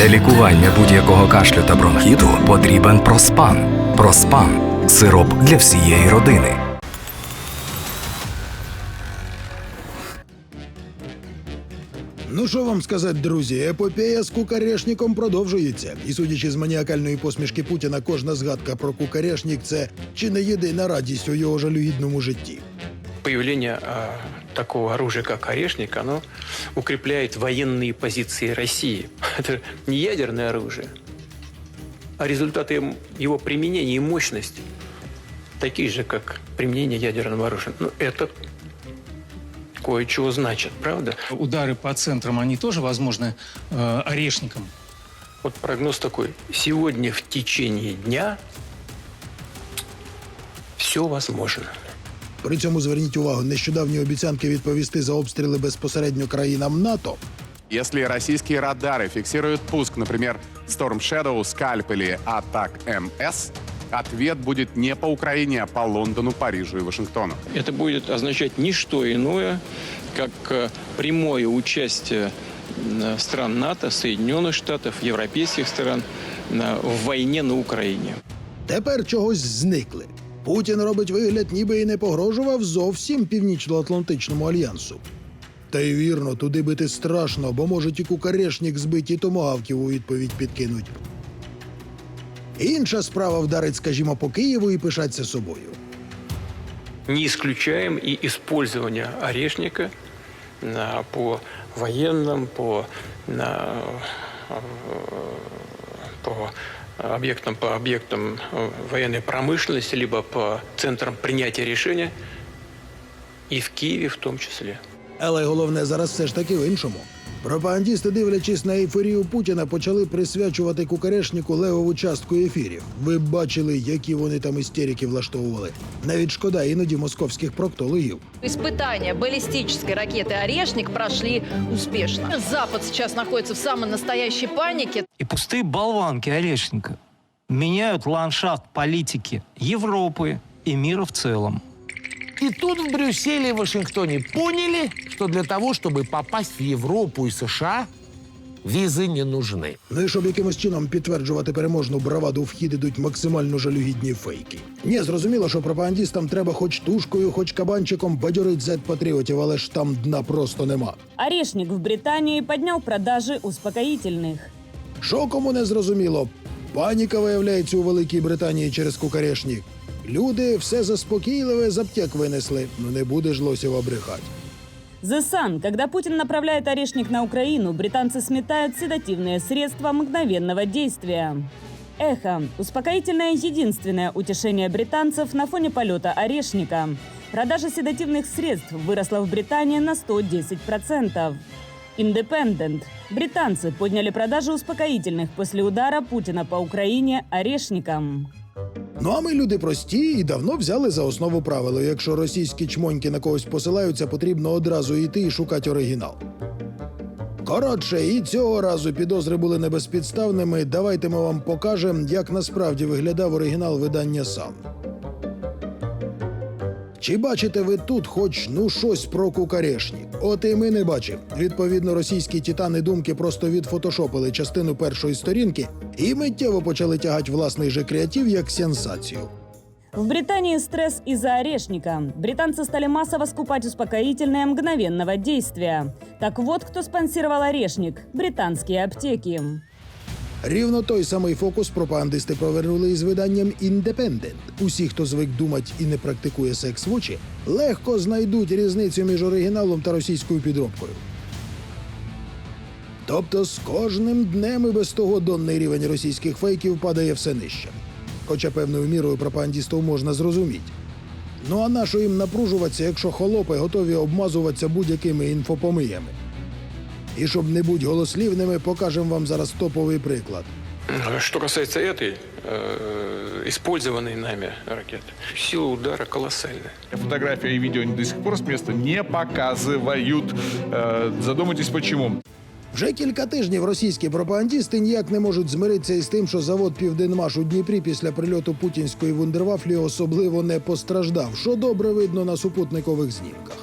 Для лікування будь-якого кашлю та бронхіту потрібен проспан. Проспан сироп для всієї родини. Ну що вам сказати, друзі, епопея з кукарешником продовжується. І судячи з маніакальної посмішки Путіна, кожна згадка про кукарешник це чи не єдина радість у його жалюгідному житті. Появление а, такого оружия, как орешник, оно укрепляет военные позиции России. Это не ядерное оружие, а результаты его применения и мощность такие же, как применение ядерного оружия. Ну, это кое-чего значит, правда? Удары по центрам, они тоже возможны э, орешником. Вот прогноз такой. Сегодня в течение дня все возможно. При цьому зверніть увагу, нещодавні обіцянки відповісти за обстріли безпосередньо країнам НАТО. Если российские радары фиксируют пуск, например, Storm Shadow, Скальп или Атак МС, ответ будет не по Украине, а по Лондону, Парижу и Вашингтону. Это будет означать не что иное, как э, прямое участие э, стран НАТО, Соединенных Штатов, европейских стран э, в войне на Украине. Тепер чогось зникли. Путін робить вигляд, ніби і не погрожував зовсім північно-атлантичному альянсу. Та й вірно, туди бити страшно, бо можуть і кукарешник збиті томагавків у відповідь підкинуть. Інша справа вдарить, скажімо, по Києву і пишаться собою. Не исключаем и использование орешника по военным, по, по объектам, по объектам э, военной промышленности, либо по центрам принятия решения, и в Киеве в том числе. Але головне зараз все ж таки в іншому. Пропагандісти, дивлячись на ейфорію Путіна, почали присвячувати кукарешнику левову частку ефірів. Ви б бачили, які вони там істерики влаштовували. Навіть шкода іноді московських проктологів. Испытания баллистической ракеты «Орешник» прошли успешно. Запад сейчас находится в самой настоящей панике. И пустые болванки Орешника меняют ландшафт политики Европы и мира в целом. И тут в Брюсселе и Вашингтоне поняли, что для того, чтобы попасть в Европу и США, визы не нужны. Ну і щоб якимось чином підтверджувати переможну браваду, в хід ідуть максимально жалюгідні фейки. Ні, зрозуміло, що пропагандістам треба хоч тушкою, хоч кабанчиком бадьорить зет-патріотів, але ж там дна просто нема. Орешник в Британии поднял продажи успокоительных. Що кому не зрозуміло? Паніка виявляється у Великій Британії через кукарешник. Люди все заспокійливе з аптек винесли. Не буде лосів обрехать. The Sun. Когда Путин направляет орешник на Украину, британцы сметают седативные средства мгновенного действия. Эхо. Успокоительное единственное утешение британцев на фоне полета орешника. Продажа седативных средств выросла в Британии на 110%. Индепендент. Британцы подняли продажи успокоительных после удара Путина по Украине орешником. Ну а ми люди прості і давно взяли за основу правило. Якщо російські чмоньки на когось посилаються, потрібно одразу йти і шукати оригінал. Коротше, і цього разу підозри були небезпідставними. Давайте ми вам покажемо, як насправді виглядав оригінал видання сам. Чи бачите ви тут хоч ну щось про кукарешник? От і ми не бачимо. Відповідно, російські титани думки просто відфотошопили частину першої сторінки і миттєво почали тягати власний же креатив як сенсацію. В Британии стресс из-за орешника. Британцы стали массово скупать успокоительное мгновенного действия. Так вот, кто спонсировал орешник – британские аптеки. Рівно той самий фокус пропагандисти провернули із виданням Індепендент. Усі, хто звик думати і не практикує секс в очі, легко знайдуть різницю між оригіналом та російською підробкою. Тобто з кожним днем і без того донний рівень російських фейків падає все нижче. Хоча певною мірою пропагандістів можна зрозуміти. Ну а нащо їм напружуватися, якщо холопи готові обмазуватися будь-якими інфопомиями? І щоб не бути голослівними, покажемо вам зараз топовий приклад. Э, Что касается этой э, использованной нами ракеты, сила удара колоссальная. Фотография и видео до сих пор с места не показывают. Э, Задумайтесь, почему. Вже кілька тижнів російські пропагандісти ніяк не можуть змиритися із тим, що завод Південмаш у Дніпрі після прильоту путінської вундервафлі особливо не постраждав, що добре видно на супутникових знімках.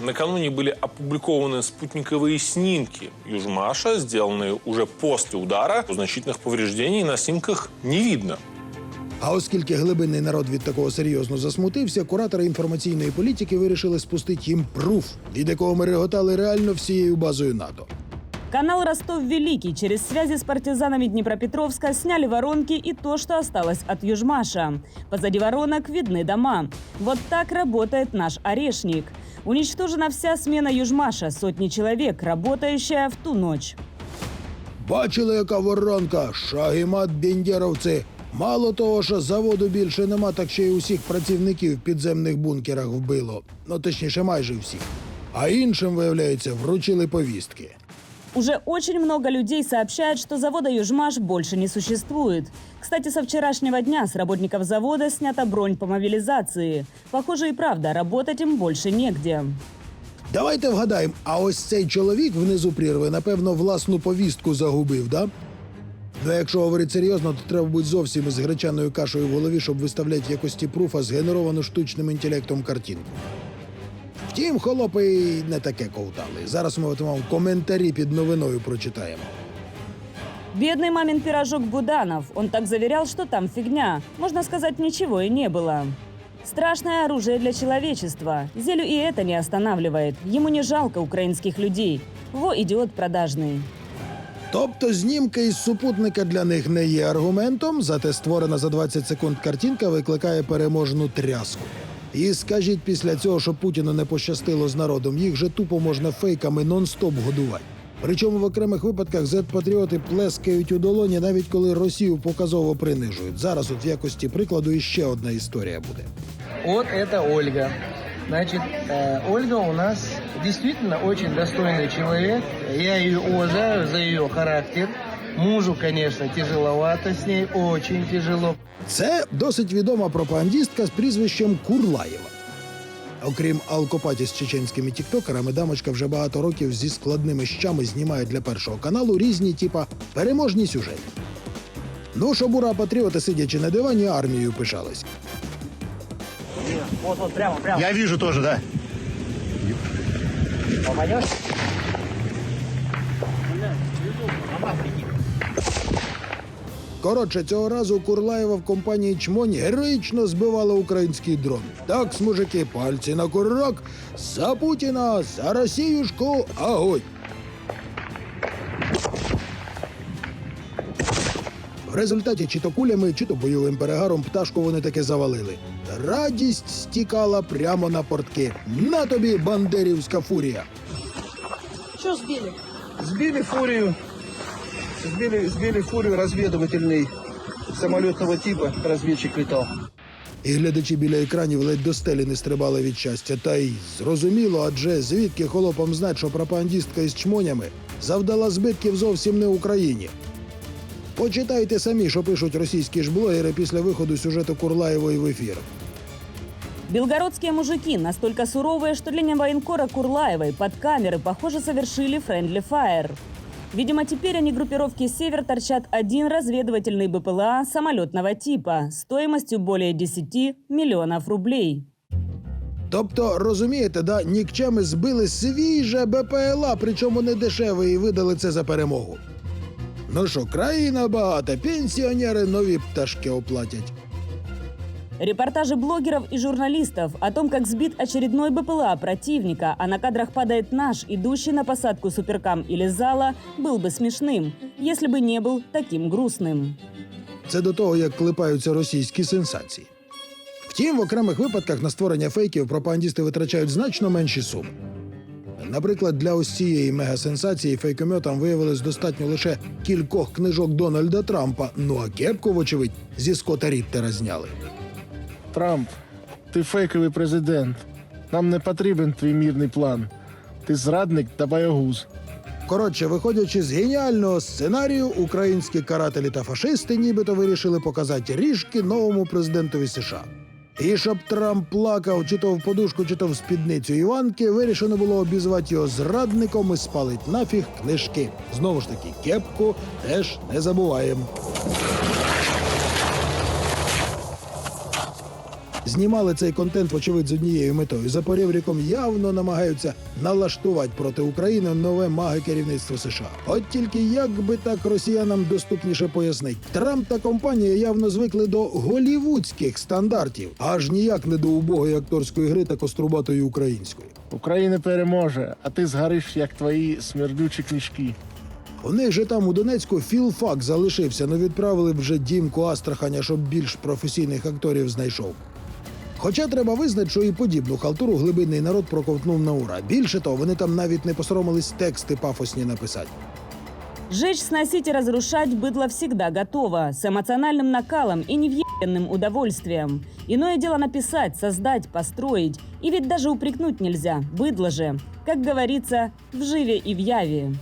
Накануне были опубликованы спутниковые снимки Южмаша, сделанные уже после удара. Значительных повреждений на снимках не видно. А оскільки глибинний народ від такого серйозно засмутився, куратори інформаційної політики вирішили спустити їм пруф, від якого ми реготали реально всією базою НАТО. Канал «Ростов-Великий» через связи с партизанами Днепропетровска сняли воронки и то, что осталось от Южмаша. Позади воронок видны дома. Вот так работает наш «Орешник». Уничтожена вся смена Южмаша, сотни человек, работающая в ту ночь. Бачили, яка воронка? Шагімат бендєровці. Мало того, що заводу більше нема, так ще й усіх працівників в підземних бункерах вбило. Ну, точніше, майже всіх. А іншим, виявляється, вручили повістки. Уже очень много людей сообщают, что завода «Южмаш» больше не существует. Кстати, со вчерашнего дня с работников завода снята бронь по мобилизации. Похоже и правда, работать им больше негде. Давайте вгадаємо, а ось цей чоловік внизу прірви, напевно, власну повістку загубив, да? Ну, якщо говорити серйозно, то треба бути зовсім із гречаною кашею в голові, щоб виставляти якості пруфа згенеровану штучним інтелектом картинку. Втім, хлопи й не таке ковтали. Зараз ми от вам коментарі під новиною прочитаємо. Бедный мамин пирожок Буданов. Он так заверял, что там фигня. Можно сказать, ничего и не было. Страшное оружие для человечества. Зелю и это не останавливает. Ему не жалко украинских людей. Во идиот продажный. Тобто знімки із супутника для них не є аргументом, зате створена за 20 секунд картинка викликає переможну тряску. І скажіть після цього, що Путіну не пощастило з народом, їх же тупо можна фейками нон-стоп годувати. Причому в окремих випадках зет-патріоти плескають у долоні, навіть коли Росію показово принижують. Зараз, от в якості прикладу, іще одна історія буде. Вот это Ольга. Значит, э, Ольга у нас действительно очень достойный человек. Я ее уважаю за ее характер. Мужу, конечно, тяжеловато с ней, очень тяжело. Це досить відома пропагандістка з прізвищем Курлаєва. Окрім алкопаті з чеченськими тіктокерами, дамочка вже багато років зі складними щами знімає для першого каналу різні, типа переможні сюжети. Ну, щоб ура патріоти, сидячи на дивані, армією пишались. Я вижу тоже, да. Коротше, цього разу Курлаєва в компанії Чмонь героїчно збивала український дрон. Так, смужики, пальці на курок. За Путіна, за Росіюшку, агонь! В результаті чи то кулями, чи то бойовим перегаром пташку вони таки завалили. Радість стікала прямо на портки. На тобі, бандерівська фурія! Сбили фурию. Сбили, сбили фурию разведывательный самолетного типа. Разведчик летал. І глядачі біля екранів ледь до стелі не стрибали від щастя. Та й зрозуміло, адже звідки холопам знать, що пропагандістка із чмонями завдала збитків зовсім не Україні. Почитайте самі, що пишуть російські ж блогери після виходу сюжету Курлаєвої в ефір. Белгородские мужики настолько суровые, что для военкора Курлаевой под камеры, похоже, совершили френдли фаер. Видимо, теперь они группировки «Север» торчат один разведывательный БПЛА самолетного типа стоимостью более 10 миллионов рублей. Тобто, розумієте, да, нікчеми збили свіже БПЛА, причому не дешеве, і видали це за перемогу. Ну що, країна багата, пенсіонери нові пташки оплатять. Репортажи блогеров и журналистов о том, как сбит очередной БПЛА противника, а на кадрах падает наш, идущий на посадку суперкам или зала, был бы смешным, если бы не был таким грустным. Це до того, як клепаються російські сенсації. Втім, в окремих випадках на створення фейків пропагандісти витрачають значно менші суми. Наприклад, для ось цієї мегасенсації фейкометам виявилось достатньо лише кількох книжок Дональда Трампа. Ну а кепку, вочевидь, зі Скотта Ріттера зняли. Трамп, ти фейковий президент. Нам не потрібен твій мирний план. Ти зрадник та боягуз. Коротше, виходячи з геніального сценарію, українські карателі та фашисти нібито вирішили показати ріжки новому президентові США. І щоб Трамп плакав чи то в подушку, чи то в спідницю Іванки, вирішено було обізвати його зрадником і спалить нафіг книжки. Знову ж таки, кепку теж не забуваємо. Знімали цей контент, вочевидь, з однією метою. За порівріком явно намагаються налаштувати проти України нове маги керівництво США. От тільки як би так росіянам доступніше пояснить, Трамп та компанія явно звикли до голівудських стандартів, аж ніяк не до убогої акторської гри та кострубатої української. Україна переможе, а ти згориш, як твої смердючі книжки. У них же там у Донецьку філфак залишився, но відправили вже Дімку Астраханя, щоб більш професійних акторів знайшов. Хоча треба визнати, що і подібну халтуру глибинний народ проковтнув на ура. Більше того, вони там навіть не посоромились тексти пафосні написати. Жечь, сносить и разрушать быдло всегда готово, с эмоциональным накалом и невъебенным удовольствием. Иное дело написать, создать, построить. И ведь даже упрекнуть нельзя, быдло же, как говорится, в живе и в яве.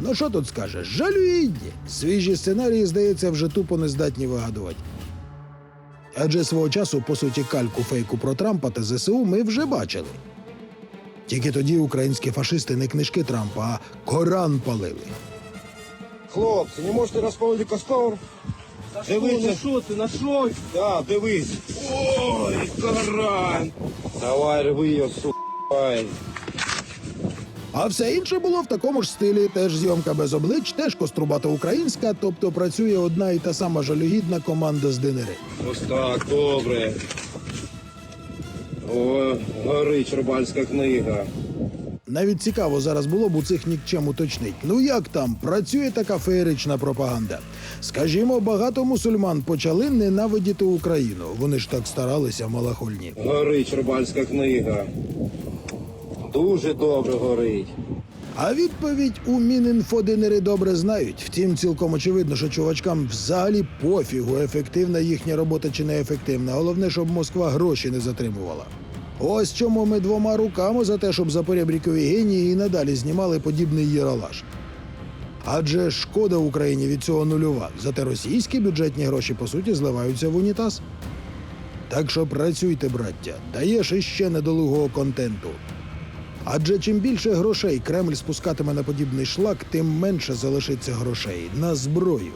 Ну що тут скажеш? Жалюгідні. Свіжі сценарії, здається, вже тупо не здатні вигадувати. Адже свого часу, по суті, кальку фейку про Трампа та ЗСУ ми вже бачили. Тільки тоді українські фашисти не книжки Трампа, а Коран палили. Хлопці, не можете розпалити костор? Дивіться. На що ти, на що? Да, дивись. Ой, Коран. Давай, рви його, сука. А все інше було в такому ж стилі. Теж зйомка без облич, теж кострубата українська, тобто працює одна і та сама жалюгідна команда з ДНР. Ось так, добре. О, горить рибальська книга. Навіть цікаво зараз було б у цих нікчем уточнить. Ну як там працює така феєрична пропаганда? Скажімо, багато мусульман почали ненавидіти Україну. Вони ж так старалися, малахольні. Горить рибальська книга. Дуже добре горить. А відповідь у Мінінфодинери добре знають. Втім, цілком очевидно, що чувачкам взагалі пофігу, ефективна їхня робота чи не ефективна. Головне, щоб Москва гроші не затримувала. Ось чому ми двома руками за те, щоб запорябрікові генії і надалі знімали подібний єралаш. Адже шкода Україні від цього нульова. Зате російські бюджетні гроші по суті зливаються в унітаз. Так що працюйте, браття, даєш іще недолугого контенту. Адже чим більше грошей Кремль спускатиме на подібний шлак, тим менше залишиться грошей на зброю.